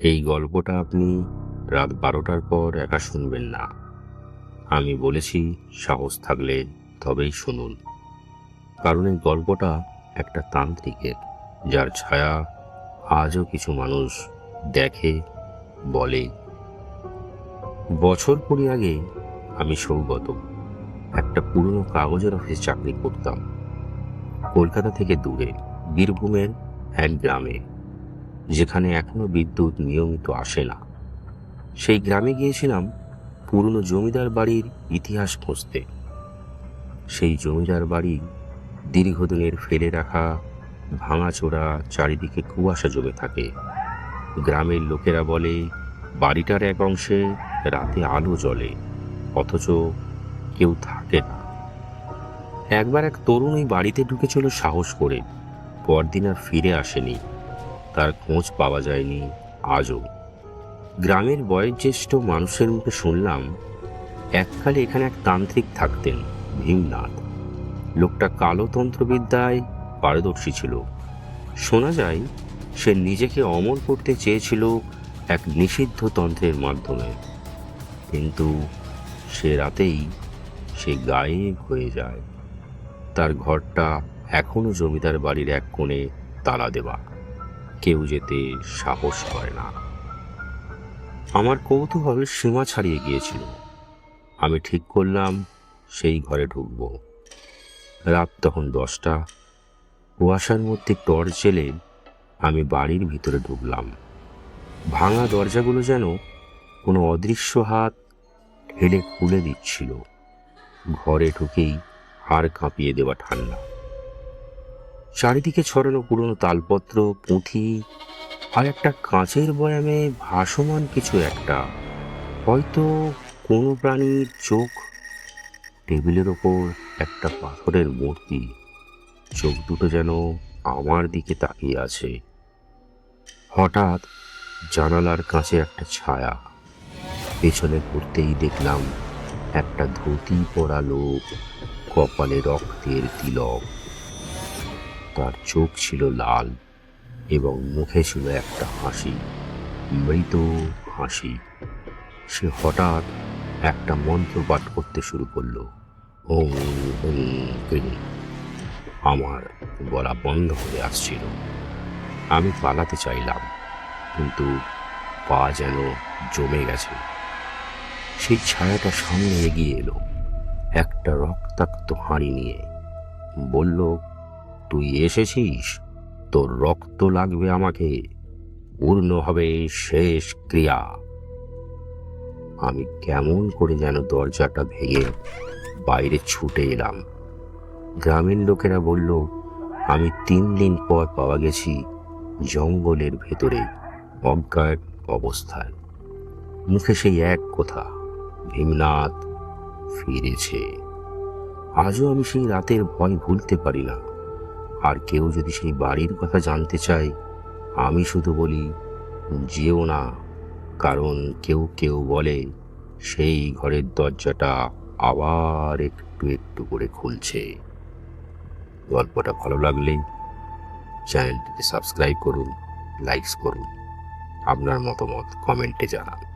এই গল্পটা আপনি রাত বারোটার পর একা শুনবেন না। আমি বলেছি, সাহস থাকলে তবেই শুনুন। কারণ এই গল্পটা একটা তান্ত্রিকের, যার ছায়া আজও কিছু মানুষ দেখে, বলে। বছর কুড়ি আগে আমি সৌগত একটা পুরনো কাগজের অফিস চাকরি করতাম। কলকাতা থেকে দূরে, বীরভূমের এক গ্রামে। যেখানে এখনও বিদ্যুৎ নিয়মিত আসে না। সেই গ্রামে গিয়েছিলাম পুরনো জমিদার বাড়ির ইতিহাস খুঁজতে। সেই জমিদার বাড়ি দীর্ঘদিনের ফেলে রাখা, ভাঙাচোরা, চারিদিকে কুয়াশা জমে থাকে। গ্রামের লোকেরা বলে, বাড়িটার এক অংশে রাতে আলো জ্বলে, অথচ কেউ থাকে না। একবার এক তরুণ ওই বাড়িতে ঢুকেছিল সাহস করে, পরদিন আর ফিরে আসেনি। তার খোঁজ পাওয়া যায়নি আজও। গ্রামের বয়োজ্যেষ্ঠ মানুষের মুখে শুনলাম, এককালে এখানে এক তান্ত্রিক থাকতেন, ভীমনাথ। লোকটা কালো তন্ত্রবিদ্যায় পারদর্শী ছিল। শোনা যায়, সে নিজেকে অমর করতে চেয়েছিল এক নিষিদ্ধ তন্ত্রের মাধ্যমে। কিন্তু সে রাতেই সে গায়েব হয়ে যায়। তার ঘরটা এখনও জমিদার বাড়ির এক কোণে তালা দেওয়া। কেউ যেতে সাহস করে না। আমার কৌতূহল সীমা ছাড়িয়ে গিয়েছিল। আমি ঠিক করলাম, সেই ঘরে ঢুকবো। রাত তখন দশটা। কুয়াশার মধ্যে টর্চ জেলে আমি বাড়ির ভিতরে ঢুকলাম। ভাঙা দরজাগুলো যেন কোনো অদৃশ্য হাত ঠেলে খুলে দিচ্ছিল। ঘরে ঢুকেই হাড় কাঁপিয়ে দেওয়া ঠান্ডা। চারিদিকে ছড়ানো পুরনো তালপত্র, পুঁথি আর একটা কাঁচের বয়ামে ভাসমান কিছু একটা। হয়তো কোনো প্রাণীর চোখ, টেবিলের ওপর একটা পাথরের মূর্তি, চোখ দুটো যেন আমার দিকে তাকিয়ে আছে। হঠাৎ জানালার কাছে একটা ছায়া। পেছনে ঘুরতেই দেখলাম একটা ধুতি পরা লোক, কপালে রক্তের তিলক। তার চোখ ছিল লাল এবং মুখে ছিল একটা হাসি, মৃত হাসি। সে হঠাৎ একটা মন্ত্র পাঠ করতে শুরু করল। ওম আমার গলা বন্ধ হয়ে আসছিল। আমি পালাতে চাইলাম, কিন্তু পা যেন জমে গেছে। সেই ছায়াটা সামনে এগিয়ে এলো, একটা রক্তাক্ত হাঁড়ি নিয়ে। বলল তুই এসেছিস? তোর রক্ত লাগবে আমাকে। পূর্ণ হবে শেষ ক্রিয়া। আমি কেমন করে যেন দরজাটা ভেঙে বাইরে ছুটে এলাম। গ্রামের লোকেরা বলল, আমি তিন দিন পর পাওয়া গেছি জঙ্গলের ভেতরে অজ্ঞাত অবস্থায়। মুখে সেই এক কথা, ভীমনাথ ফিরেছে। আজও আমি সেই রাতের ভয় ভুলতে পারি না। আর কেউ যদি সেই বাড়ির কথা জানতে চায়, আমি শুধু বলি, যেও না। কারণ কেউ কেউ বলে, সেই ঘরের দরজাটা আবার একটু একটু করে খুলছে। গল্পটা ভালো লাগলে চ্যানেলটিতে সাবস্ক্রাইব করুন, লাইকস করুন, আপনার মতামত কমেন্টে জানান।